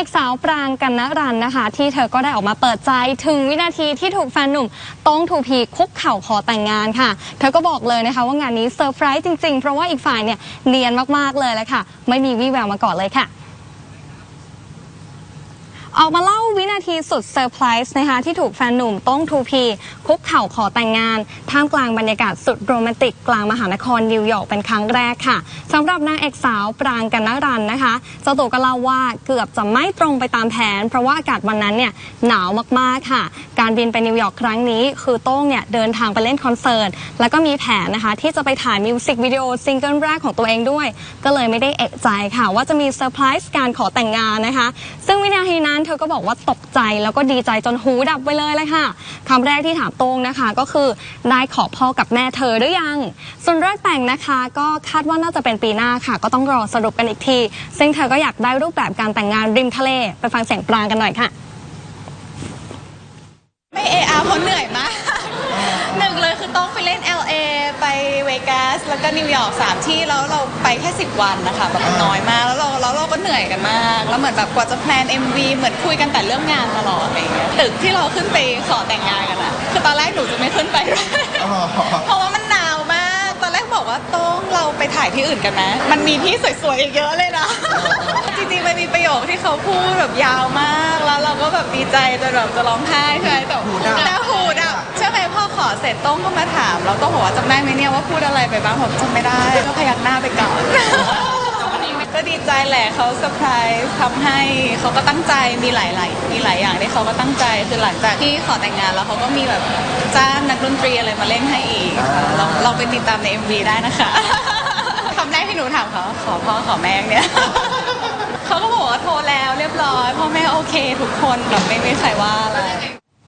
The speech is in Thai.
อกสาวปรางกันนรันนะคะ ที่เธอก็ได้ออกมาเปิดใจถึงวินาทีที่ถูกแฟนหนุ่มต้องทูพีคุกเข่าขอแต่งงานค่ะ เธอก็บอกเลยนะคะว่างานนี้เซอร์ไพรส์จริงๆ เพราะว่าอีกฝ่ายเนี่ยเนียนมากๆเลยแหละค่ะ ไม่มีวี่แววมาก่อนเลยค่ะ ออกมาเล่าวินาทีสุดเซอร์ไพรส์นะคะที่ถูกแฟนหนุ่มต้องทูพีคุกเข่าขอแต่งงาน ท่ามกลางบรรยากาศสุดโรแมนติกกลางมหานครนิวยอร์กเป็นครั้งแรกค่ะสำหรับนางเอกสาวปรางกันนรันนะคะเจ้าตัวก็เล่าว่าเกือบจะไม่ตรงไปตามแผน เพราะว่าอากาศวันนั้นเนี่ยหนาวมากๆค่ะ การบินไปนิวยอร์กครั้งนี้ คือโต้งเนี่ยเดินทางไปเล่นคอนเสิร์ตแล้วก็มีแผนนะคะที่จะไปถ่ายมิวสิกวิดีโอซิงเกิลแรกของตัวเองด้วย ก็เลยไม่ได้เอะใจค่ะ ว่าจะมีเซอร์ไพรส์การขอแต่งงานนะคะ ซึ่งวินาทีนั้นเธธอก็บอกว่าตกใจแล้วก็ดีใจจนหูดับไปเลยเลยค่ะคำแรกที่ถามโต้งนะคะ ก็คือได้ขอพ่อกับแม่เธอหรือยัง ส่วนเรื่องแต่งนะคะ ก็คาดว่าน่าจะเป็นปีหน้าค่ะ ก็ต้องรอสรุปกันอีกที ซึ่งเธอก็อยากได้รูปแบบการแต่งงานริมทะเล ไปฟังเสียงปรางกันหน่อยค่ะ ไม่เออาเพราะเหนื่อยมากหนึ่งเลย ต้องไปเล่น LA ไปเวกัสแล้วก็นิวยอร์กสามที่แล้วเราไปแค่ 10 วันนะคะแบบมันน้อยมาก แล้วเราแล้วเราก็เหนื่อยกันมาก แล้วเหมือนแบบกว่าจะแพลน MV เหมือนคุยกันแต่เรื่องงานตลอดอะไรอย่างเงี้ยตึกที่เราขึ้นไปขอแต่งงานกันอะคือตอนแรกหนูจะไม่ขึ้นไปเพราะว่ามันหนาวมาก ตอนแรกบอกว่าต้องเราไปถ่ายที่อื่นกันนะมันมีที่สวยๆอีกเยอะเลยนะจริงๆมันมีประโยคที่เขาพูดแบบยาวมาก แล้วเราก็แบบดีใจจนแบบจะร้องไห้ใช่ไหมแต่หูดับแต่หูดับ พอขอเสร็จต้องก็มาถาม เราต้องบอกว่าจำได้ไหมเนี่ยว่าพูดอะไรไปบ้างผมจำไม่ได้ก็พยักหน้าไปก่อน ก็ดีใจแหละเขาเซอร์ไพรส์ทำให้เขาก็ตั้งใจมีหลายๆมีหลายอย่างที่เขาก็ตั้งใจคือหลังจากที่ขอแต่งงานแล้วเขาก็มีแบบจ้างนักดนตรีอะไรมาเล่นให้อีกค่ะเราเราไปติดตามใน MV ได้นะคะ คำแรกที่หนูถามเขาขอพ่อขอแม่เนี่ย เขาก็บอกว่าโทรแล้วเรียบร้อยพ่อแม่โอเคทุกคนแบบไม่ไมีใครว่าอะไร